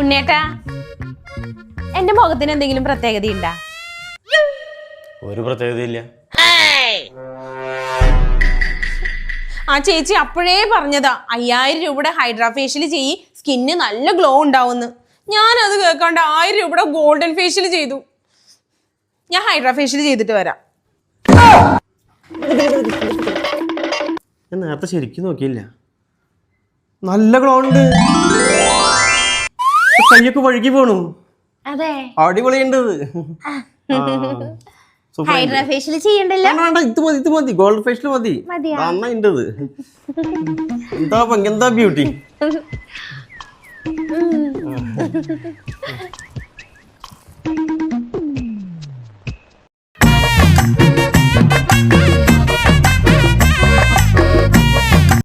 ഉണ്ണേട്ടാ എന്റെ മുഖത്തിന് എന്തെങ്കിലും പ്രത്യേകത ഉണ്ടാ ഒരു പ്രത്യേകതയില്ല. ആ ചേച്ചി അപ്പോഴേ പറഞ്ഞതാ അയ്യായിരം രൂപയുടെ ഹൈഡ്രാ ഫേഷ്യൽ ചെയ്യി സ്കിന്ന് നല്ല ഗ്ലോ ഉണ്ടാവുമെന്ന് ഞാനത് കേൾക്കാണ്ട് ആയിരം രൂപയുടെ ഗോൾഡൻ ഫേഷ്യൽ ചെയ്തു. ഞാൻ ഹൈഡ്രാ ഫേഷ്യൽ ചെയ്തിട്ട് വരാം. ഞാൻ നേരത്തെ ശരിക്കും നോക്കിയില്ല. നല്ല ഗ്ലോ ഉണ്ട് കയ്യൊക്കെ വഴുകി പോണു അതെ. അടിപൊളിയുണ്ട് ഹൈഡ്രാ ഫേഷ്യൽ ചെയ്യണ്ടല്ലോ. വേണ്ട, വേണ്ട, ഇത് മതി ഇത് മതി. ഗോൾഡ് ഫേഷ്യൽ മതി? നന്നായിണ്ട് എന്താ എന്താ ബ്യൂട്ടി